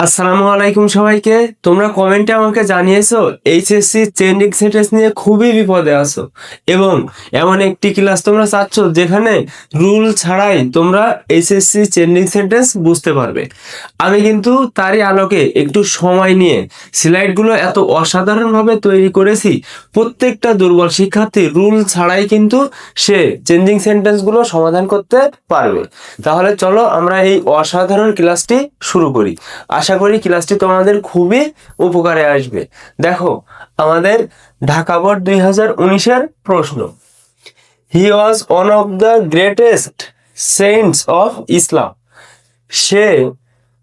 আসসালামু আলাইকুম সবাইকে। তোমরা কমেন্টে আমাকে জানিয়েছো, এইচএসসি চেন্ডিং সেন্টেন্স নিয়ে খুবই বিপদে আছো। এবং এমন একটি ক্লাস তোমরা চাচ্ছ যেখানে রুল ছাড়াই তোমরা এইচএসসি চেন্ডিং সেন্টেন্স বুঝতে পারবে। আমি কিন্তু তারই আলোকে একটু সময় নিয়ে স্লাইডগুলো এত অসাধারণভাবে তৈরি করেছি, প্রত্যেকটা দুর্বল শিক্ষার্থী রুল ছাড়াই কিন্তু সে চেঞ্জিং সেন্টেন্সগুলো সমাধান করতে পারবে। তাহলে চলো আমরা এই অসাধারণ ক্লাসটি শুরু করি। আশা করি ক্লাসটি তোমাদের খুবই উপকারে আসবে। দেখো, আমাদের ঢাকা বোর্ড দুই হাজার উনিশের প্রশ্ন। He was one of the greatest saints of Islam সে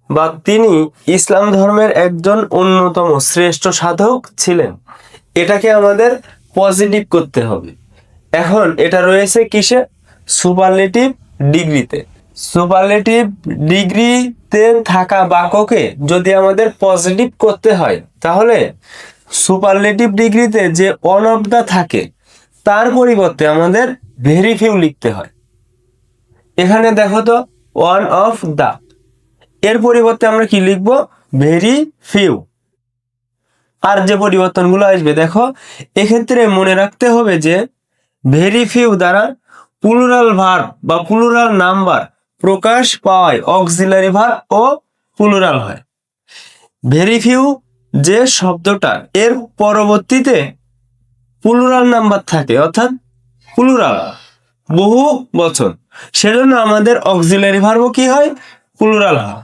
বা তিনি ইসলাম ধর্মের একজন অন্যতম শ্রেষ্ঠ সাধক ছিলেন। এটাকে আমাদের পজিটিভ করতে হবে। এখন এটা রয়েছে কিসে? সুপারলেটিভ ডিগ্রিতে সুপারলেটিভ ডিগ্রিতে থাকা বাক্যকে যদি আমাদের পজিটিভ করতে হয়, তাহলে সুপারলেটিভ ডিগ্রিতে যে অন অফ দা থাকে, তার পরিবর্তে আমাদের ভেরি ফিউ লিখতে হয়। এখানে দেখো তো ওয়ান অফ দা এর পরিবর্তে আমরা কি লিখব? ভেরি ফিউ আর যে পরিবর্তনগুলো আসবে, দেখো, এক্ষেত্রে মনে রাখতে হবে যে ভেরি ফিউ দ্বারা প্লুরাল ভার্ব বা প্লুরাল নাম্বার প্রকাশ পায় অক্সিলারি ভার্ব ও প্লুরাল হয়। ভেরি ফিউ যে শব্দটা এর পরবর্তীতে প্লুরাল নাম্বার থাকে, অর্থাৎ প্লুরাল, বহু বছর। সেজন্য আমাদের অক্সিলারি ভার্বও কি হয়? প্লুরাল হয়।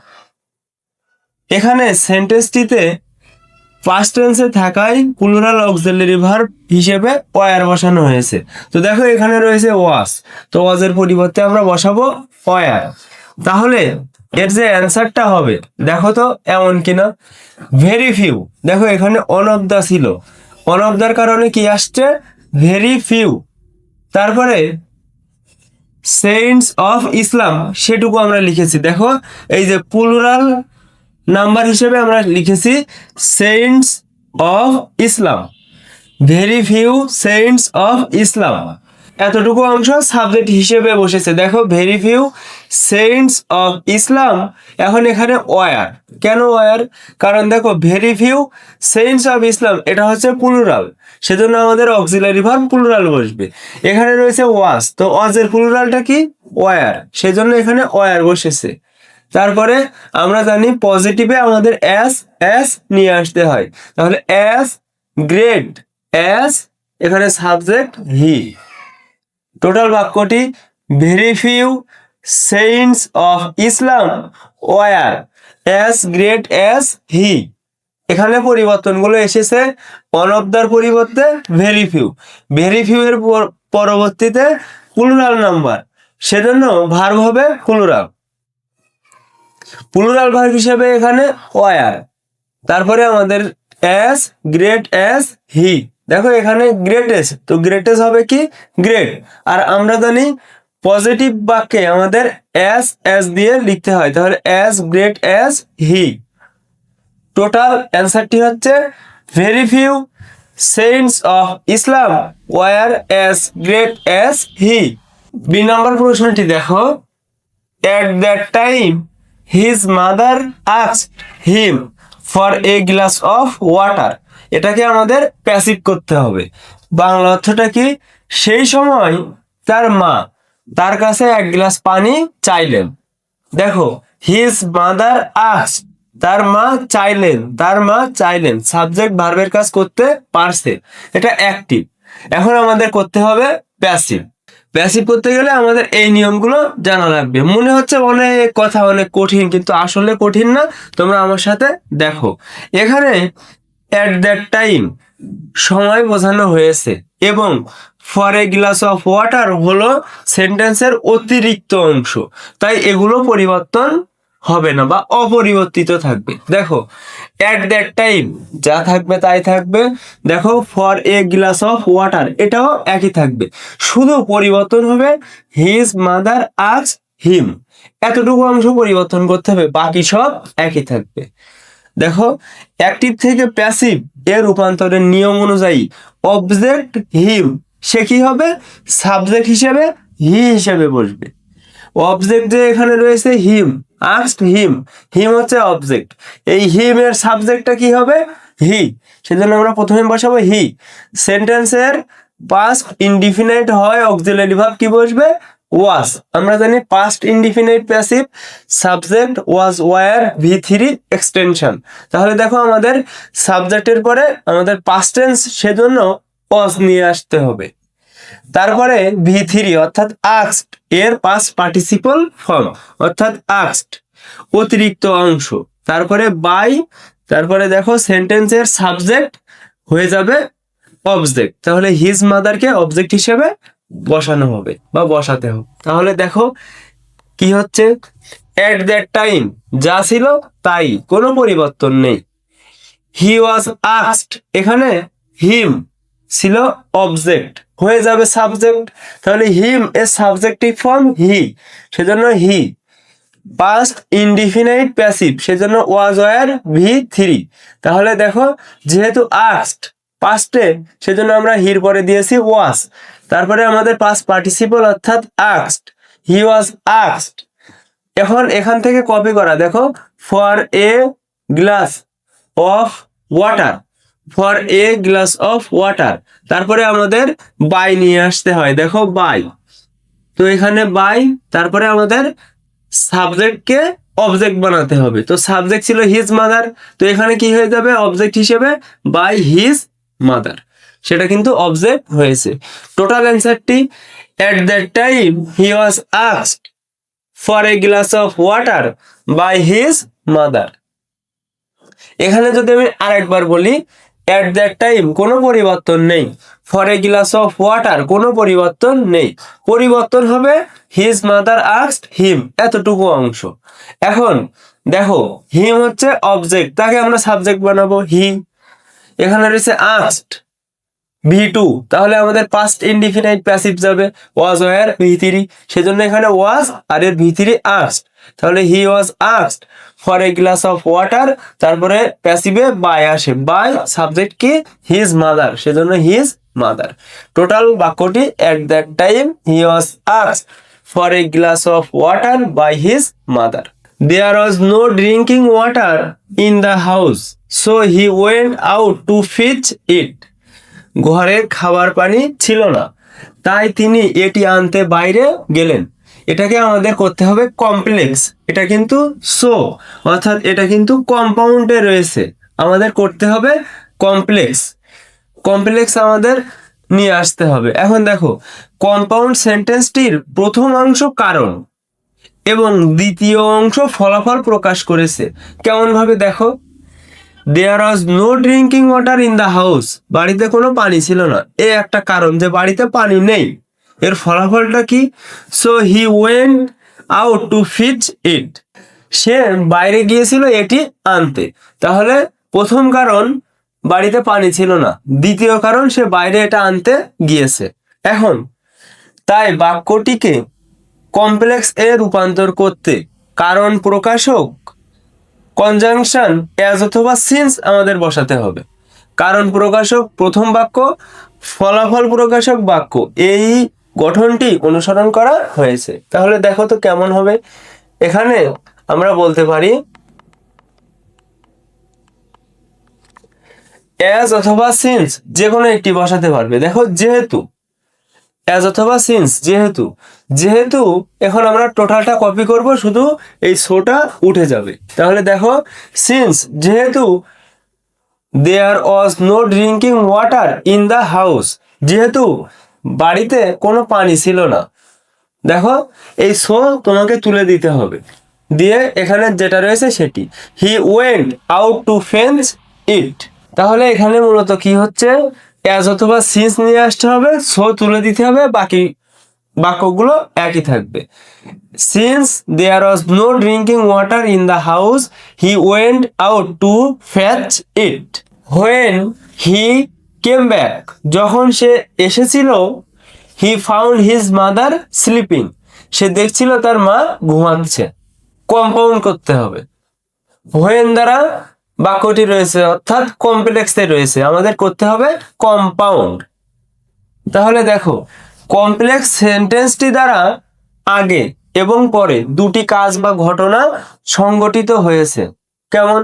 এখানে সেন্টেন্সটিতে পাস্ট টেন্সে থাকায় প্লুরাল অক্সিলারি ভার্ব হিসেবে ওয়ার বসানো হয়েছে। তো দেখো এখানে রয়েছে ওয়াস তো ওয়াজের পরিবর্তে আমরা বসাবো ওয়ার তাহলে এর যে অ্যান্সারটা হবে, দেখো তো এমন কিনা। ভেরি ফিউ দেখো এখানে অন অফ দা ছিল। অন অফ দার কারণে কি আসছে? ভেরি ফিউ তারপরে সেন্টস অফ ইসলাম সেটুকু আমরা লিখেছি। দেখো, এই যে প্লুরাল নাম্বার হিসেবে আমরা লিখেছি saints of Islam very few saints of Islam এতটুকু অংশ সাবজেক্ট হিসেবে বসেছে। দেখো very few saints of Islam এখন এখানে ওয়ার কেন ওয়ার কারণ দেখো very few saints of Islam এটা হচ্ছে প্লুরাল সেজন্য আমাদের অক্সিলারি ভার্ব প্লুরাল বসবে। এখানে রয়েছে ওয়াজ তো ওয়াজের প্লুরালটা কি? ওয়ার সেজন্য এখানে ওয়ার বসেছে। তারপরে আমরা জানি পজিটিভে আমাদের অ্যাস অ্যাস নিয়ে আসতে হয়। তাহলে অ্যাস গ্রেট অ্যাস এখানে সাবজেক্ট হি টোটাল বাক্যটি very few saints of Islam were as great as he এখানে পরিবর্তনগুলো এসেছে। অনবদার পরিবর্তে ভেরি ফিউ ভেরি ফিউ এর পর- পরবর্তীতে প্লুরাল নাম্বার সেজন্য ভার্ব হবে প্লুরাল প্লুরাল ভার্ব হিসেবে এখানে ওয়ার তারপরে আমাদের অ্যাস গ্রেট অ্যাস হি। দেখো এখানে গ্রেটেস্ট তো গ্রেটেস্ট হবে কি? গ্রেট। আর আমরা জানি পজিটিভ বাক্যে আমাদের অ্যাস অ্যাস দিয়ে লিখতে হয়। তাহলে as great as he. Total অ্যান্সারটি হচ্ছে very few saints of Islam were as great as he. B number প্রশ্নটি দেখো। At that time, his mother asked him for a glass of water. এটাকে আমাদের প্যাসিভ করতে হবে। বাংলা অর্থটা কি? সেই সময় তার মা তার কাছে এক গ্লাস পানি চাইলেন। দেখো হিজ মাদার আস তার মা চাইলেন, তার মা চাইলেন সাবজেক্ট ভার্বের কাজ করতে পারছে। এটা অ্যাক্টিভ এখন আমাদের করতে হবে প্যাসিভ প্যাসিভ করতে গেলে আমাদের এই নিয়মগুলো জানা লাগবে। মনে হচ্ছে অনেক কথা, অনেক কঠিন, কিন্তু আসলে কঠিন না। তোমরা আমার সাথে দেখো। এখানে অ্যাট দ্যাট টাইম সময় বোঝানো হয়েছে এবং for a glass of water হলো সেন্টেন্সের অতিরিক্ত অংশ। তাই এগুলো পরিবর্তন হবে না বা অপরিবর্তিত থাকবে। দেখো অ্যাট দ্যাট টাইম যা থাকবে তাই থাকবে। দেখো for a glass of water এটাও একই থাকবে। শুধু পরিবর্তন হবে হিজ মাদার আস হিম এতটুকু অংশ পরিবর্তন করতে হবে, বাকি সব একই থাকবে। দেখো অ্যাক্টিভ থেকে প্যাসিভ এর রূপান্তরের নিয়ম অনুযায়ী অবজেক্ট হিম সে কি হবে? সাবজেক্ট হিসেবে হি হিসেবে বসবে। অবজেক্ট যে এখানে রয়েছে হিম আস্ট হিম হিম হচ্ছে অবজেক্ট এই হিম এর সাবজেক্টটা কি হবে? হি সেজন্য আমরা প্রথমে বসাবো হি সেন্টেন্সের পাস্ট ইনডিফিনাইট হয় অক্সিলারি ভাব কি বসবে? ওয়াজ আমরা জানি past indefinite passive subject was were V three extension তাহলে দেখো আমাদের সাবজেক্টের পরে আমাদের পাস্ট টেন্স সেজন্য ওয়াজ নিয়ে আসতে হবে। তারপরে ভি থ্রি অর্থাৎ আক্সড এর পাস পার্টিসিপল ফর্ম অর্থাৎ আক্সড অতিরিক্ত অংশ। তারপরে বাই তারপরে দেখো সেন্টেন্সের সাবজেক্ট হয়ে যাবে অবজেক্ট তাহলে হিজ মাদারকে অবজেক্ট হিসেবে বসানো হবে বা বসাতে হবে। তাহলে দেখো কি হচ্ছে? এট দ্যাট টাইম যা ছিল তাই, কোনো পরিবর্তন নেই। হি ওয়াজ আস্ট এখানে হিম ছিল অবজেক্ট হয়ে যাবে সাবজেক্ট তাহলে হিম এর সাবজেক্টিভ ফর্ম হি সেজন্য হি পাস্ট ইনডিফিনাইট প্যাসিভ সেজন্য ওয়াজ ওয়ার ভি থ্রি তাহলে দেখো যেহেতু আস্ট পাস্টে সেজন্য আমরা হির পরে দিয়েছি ওয়াজ তারপরে আমাদের পাস্ট পার্টিসিপল অর্থাৎ আক্সড হি ওয়াজ আক্সড এখন এখান থেকে কপি করা, দেখো for a glass of water for a glass of water তারপরে আমাদের বাই নিয়ে আসতে হয়। দেখো বাই তো এখানে বাই তারপরে আমাদের সাবজেক্টকে অবজেক্ট বানাতে হবে। তো সাবজেক্ট ছিল হিজ মাদার তো এখানে কি হয়ে যাবে? অবজেক্ট হিসেবে বাই হিজ মাদার সেটা কিন্তু অবজেক্ট হয়েছে। টোটাল অ্যান্সারটি at that time he was asked for a glass of water by his mother এখানে যদি আমি আরেকবার বলি এট দ্যাট টাইম কোনো পরিবর্তন নেই। For a glass of water কোনো পরিবর্তন নেই। পরিবর্তন হবে হিজ মাদার আস্ট হিম এতটুকু অংশ। এখন দেখো হিম হচ্ছে অবজেক্ট তাকে আমরা সাবজেক্ট বানাবো হি এখানে রয়েছে আস্ট ভি টু তাহলে আমাদের পাস্ট ইনডিফিনাইট প্যাসিভ যাবে। ওয়াজ ওয়ার ভি থ্রি সেজন্য এখানে ওয়াজ আর এর ভি থ্রি আস্ট তাহলে he was asked for a glass of water তারপরে প্যাসিভে বাই আসে। বাই সাবজেক্ট কি? হিজ মাদার সেজন্য হিজ মাদার টোটাল বাক্যটি at that time he was asked for a glass of water by his mother there was no drinking water in the house so he went out to fetch it ঘরে খাবার পানি ছিল না, তাই তিনি এটি আনতে বাইরে গেলেন। এটাকে আমাদের করতে হবে কমপ্লেক্স এটা কিন্তু সো অর্থাৎ এটা কিন্তু কম্পাউন্ডে রয়েছে। আমাদের করতে হবে কমপ্লেক্স কমপ্লেক্স আমাদের নিয়ে আসতে হবে। এখন দেখো কম্পাউন্ড সেন্টেন্সটির প্রথম অংশ কারণ এবং দ্বিতীয় অংশ ফলাফল প্রকাশ করেছে। কেমন ভাবে দেখো? There was no drinking water in the house বাড়িতে কোনো পানি ছিল না। এ একটা কারণ যে বাড়িতে পানি নেই। এর ফলাফলটা কি? So he went out to fetch it সে বাইরে গিয়েছিল এটি আনতে। তাহলে প্রথম কারণ, বাড়িতে পানি ছিল না। দ্বিতীয় কারণ, সে বাইরে এটা আনতে গিয়েছে। এখন, তাই বাক্যটিকে কমপ্লেক্স এ রূপান্তর করতে কারণ প্রকাশক কনজাংশন অ্যাজ অথবা সিন্স আমাদের বসাতে হবে। কারণ প্রকাশক প্রথম বাক্য, ফলাফল প্রকাশক বাক্য। এই গঠনটি অনুসরণ করা হয়েছে। তাহলে দেখো তো কেমন হবে। এখানে আমরা বলতে পারি অ্যাজ অথবা সিন্স যে কোনো একটি বসাতে পারবে। দেখো যেহেতু অ্যাজ অথবা সিন্স যেহেতু যেহেতু এখন আমরা টোটালটা কপি করব, শুধু এই শোটা উঠে যাবে। তাহলে দেখো সিন্স যেহেতু there was no drinking water in the house যেহেতু বাড়িতে কোনো পানি ছিল না। দেখো, এই শো তোমাকে তুলে দিতে হবে। দিয়ে এখানে যেটা রয়েছে সেটি। He went out to fetch it তাহলে এখানে মূলত কি হচ্ছে? অ্যাজ অথবা সিন্স নিয়ে আসতে হবে শো তুলে দিতে হবে, বাকি বাক্যগুলো একই থাকবে। Since there was no drinking water in the house he went out to fetch it when he came back যখন সে এসেছিল he found his mother sleeping সে দেখছিল তার মা ঘুমাচ্ছে। কম্পাউন্ড করতে হবে। হোয়েন দ্বারা বাক্যটি রয়েছে, অর্থাৎ কমপ্লেক্সে রয়েছে। আমাদের করতে হবে কম্পাউন্ড তাহলে দেখো কমপ্লেক্স সেন্টেন্সটি দ্বারা আগে এবং পরে দুটি কাজ বা ঘটনা সংগঠিত হয়েছে। কেমন?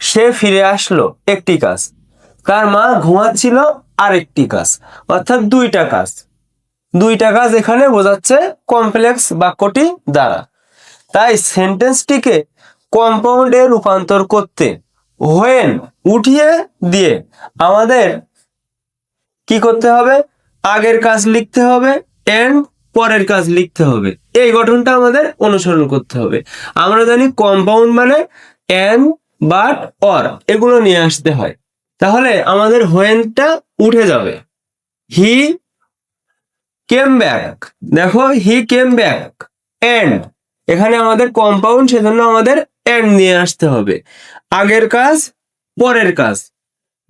সে ফিরে আসলো একটি কাজ। তার মা ঘুমাচ্ছিল আরেকটি কাজ, অর্থাৎ দুইটা কাজ। দুইটা কাজ এখানে বোঝাচ্ছে কমপ্লেক্স বাক্যটি দ্বারা। তাই সেন্টেন্সটিকে কম্পাউন্ডে রূপান্তর করতে হোয়েন উঠিয়ে দিয়ে আমাদের কি করতে হবে? আগের কাজ লিখতে হবে এন্ড পরের কাজ লিখতে হবে। এই গঠনটা আমাদের অনুসরণ করতে হবে। আমরা জানি কম্পাউন্ড মানে এন বাট অর এগুলো নিয়ে আসতে হয়। তাহলে আমাদের হোয়েনটা উঠে যাবে। হি কেম ব্যাক দেখো হি কেম ব্যাক এন্ড এখানে আমাদের কম্পাউন্ড সেজন্য আমাদের এন্ড নিয়ে আসতে হবে। আগের কাজ, পরের কাজ।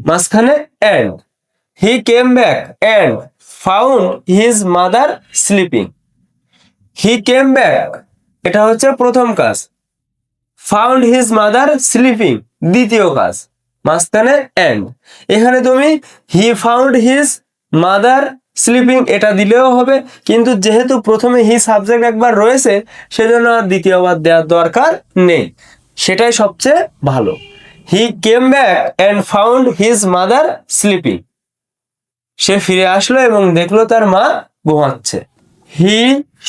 মাঝখানে and he came back and found his mother sleeping he came back এটা হচ্ছে প্রথম কাজ। ফাউন্ড হিজ মাদার স্লিপিং দ্বিতীয় কাজ। মাঝখানে এন্ড এখানে তুমি he found his mother sleeping এটা দিলেও হবে। কিন্তু যেহেতু প্রথমে হি সাবজেক্ট একবার রয়েছে, সেজন্য আর দ্বিতীয়বার দেওয়ার দরকার নেই। সেটাই সবচেয়ে ভালো। He came back and found his mother sleeping সে ফিরে আসলো এবং দেখল তার মা ঘুমাচ্ছে। He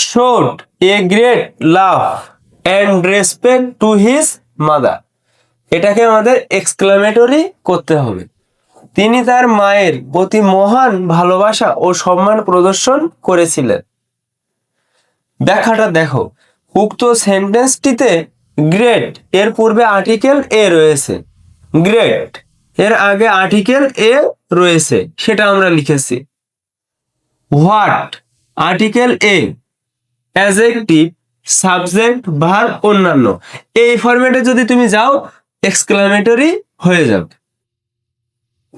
showed a great love and respect to his mother এটাকে আমাদের এক্সক্লামেটরি করতে হবে। তিনি তার মায়ের প্রতি মহান ভালোবাসা ও সম্মান প্রদর্শন করেছিলেন। ব্যাখ্যাটা দেখো। উক্ত সেন্টেন্সটিতে গ্রেট এর পূর্বে আর্টিকেল এ রয়েছে। গ্রেট এর আগে আর্টিকেল এ রয়েছে, সেটা আমরা লিখেছি। What article a adjective subject verb অন্যান্য। এই ফরম্যাটে যদি তুমি যাও এক্সক্লামেটরি হয়ে যাবে।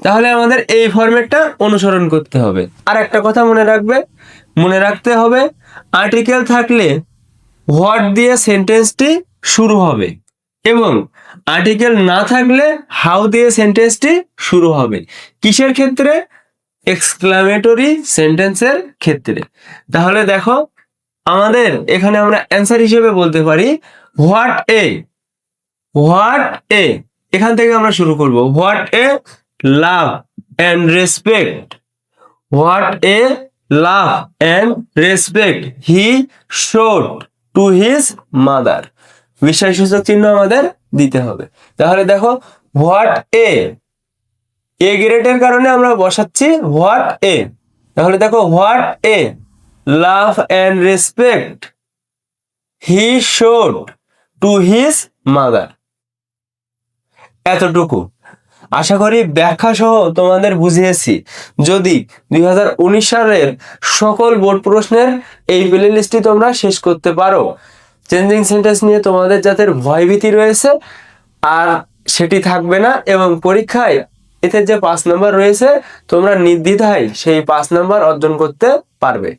তাহলে আমাদের এই ফরম্যাটটা অনুসরণ করতে হবে। আর একটা কথা মনে রাখবে, মনে রাখতে হবে আর্টিকেল থাকলে হোয়াট দিয়ে সেন্টেন্সটি শুরু হবে এবং আর্টিকেল না থাকলে হাউ দিয়ে সেন্টেন্সটি শুরু হবে। কিসের ক্ষেত্রে? এক্সক্লামেটরি সেন্টেন্সের ক্ষেত্রে। তাহলে দেখো, আমাদের এখানে আমরা অ্যান্সার হিসেবে বলতে পারি হোয়াট এ হোয়াট এ? এখান থেকে আমরা শুরু করব। What a? Love and respect. What a? Love and respect. He showed to his mother. বিশ্বাসসূচক চিহ্ন আমাদের দিতে হবে। তাহলে দেখো, হোয়াট এ? এ গ্রেডের কারণে আমরা বসাচ্ছি হোয়াট এ। তাহলে দেখো, what a? Love and respect. He showed to his mother. এতটুকু। আশা করি ব্যাখ্যা সহ তোমাদের বুঝিয়েছি। যদি দু হাজার উনিশ সালের সকল বোর্ড প্রশ্নের এই প্লে লিস্টটি তোমরা শেষ করতে পারো। চেঞ্জিং সেন্টেন্স নিয়ে তোমাদের যাদের ভয়ভীতি রয়েছে, আর সেটি থাকবে না, এবং পরীক্ষায় এতে যে পাঁচ নাম্বার রয়েছে, তোমরা নির্দ্বিধায় সেই পাঁচ নাম্বার অর্জন করতে পারবে।